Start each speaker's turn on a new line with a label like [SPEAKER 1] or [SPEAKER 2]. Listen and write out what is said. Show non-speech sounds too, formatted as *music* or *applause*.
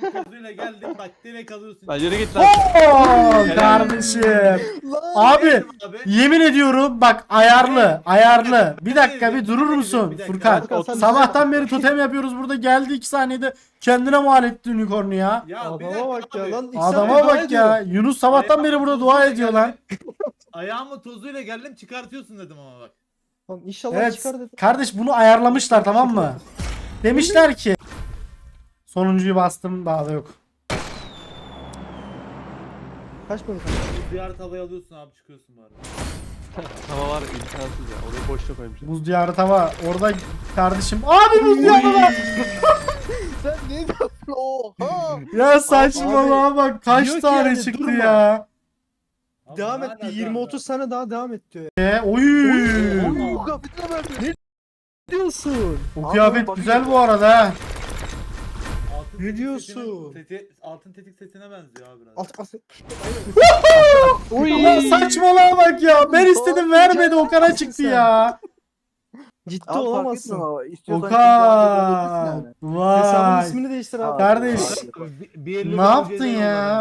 [SPEAKER 1] tozuyla geldim bak direkt alıyorsun.
[SPEAKER 2] Lan yürü git lan.
[SPEAKER 3] Oo kardeşim. Abi
[SPEAKER 1] Abi.
[SPEAKER 3] yemin ediyorum bak ayarlı ayarlı. Bir dakika bir durur musun
[SPEAKER 1] Bir dakika.
[SPEAKER 3] Furkan? Sabahtan beri totem yapıyoruz burada geldi 2 saniyede kendine mal etti unicorn'u ya.
[SPEAKER 1] Ya bir
[SPEAKER 4] Adama
[SPEAKER 1] dakika
[SPEAKER 4] bak ya
[SPEAKER 1] abi.
[SPEAKER 4] lan. iki
[SPEAKER 3] Adama bak ya.
[SPEAKER 4] ediyor.
[SPEAKER 3] Yunus sabahtan beri burada dua ediyor lan.
[SPEAKER 1] Ayağımı tozuyla geldim çıkartıyorsun dedim ama bak.
[SPEAKER 4] Lan inşallah
[SPEAKER 3] Evet.
[SPEAKER 4] çıkar dedim.
[SPEAKER 3] Kardeş bunu ayarlamışlar tamam mı? Demişler ki sonuncuyu bastım daha da yok.
[SPEAKER 4] Kaç para?
[SPEAKER 1] Diğer tavayı alıyorsun abi çıkıyorsun bari. *laughs*
[SPEAKER 2] Hava var imkansız ya. Orayı boşuna koymuşlar.
[SPEAKER 3] Buz diyarı tava orada kardeşim. Abi buz diyarı var. *laughs*
[SPEAKER 5] Sen ne diyorsun? Oha!
[SPEAKER 3] Ya saçmalama bak kaç
[SPEAKER 4] diyor ki
[SPEAKER 3] tane
[SPEAKER 4] yani
[SPEAKER 3] çıktı
[SPEAKER 4] durma.
[SPEAKER 3] ya.
[SPEAKER 1] Abi
[SPEAKER 4] Devam et bir
[SPEAKER 1] alaka
[SPEAKER 4] 20-30
[SPEAKER 1] abi?
[SPEAKER 4] sene daha devam et diyor.
[SPEAKER 3] E, oy.
[SPEAKER 5] Bu kafetine verdi. Ne
[SPEAKER 4] diyorsun?
[SPEAKER 3] Bu
[SPEAKER 5] Abi
[SPEAKER 3] kıyafet
[SPEAKER 5] bak-
[SPEAKER 3] güzel bu arada ha.
[SPEAKER 1] Altın
[SPEAKER 4] Ne
[SPEAKER 1] tetik
[SPEAKER 4] diyorsun?
[SPEAKER 1] Teti, altın tetik setine benziyor abi biraz.
[SPEAKER 4] Alt alt.
[SPEAKER 3] Ulan saçmalama bak ya. Ben istedim vermedi Okan'a çıktı ya.
[SPEAKER 4] Ciddi
[SPEAKER 5] Abi fark
[SPEAKER 4] olamazsın.
[SPEAKER 5] ama istiyorsan yani.
[SPEAKER 4] Hesabın
[SPEAKER 3] Vay.
[SPEAKER 4] ismini değiştir abi.
[SPEAKER 3] Kardeş.
[SPEAKER 1] Bir- bir elli
[SPEAKER 3] Ne yaptın ya?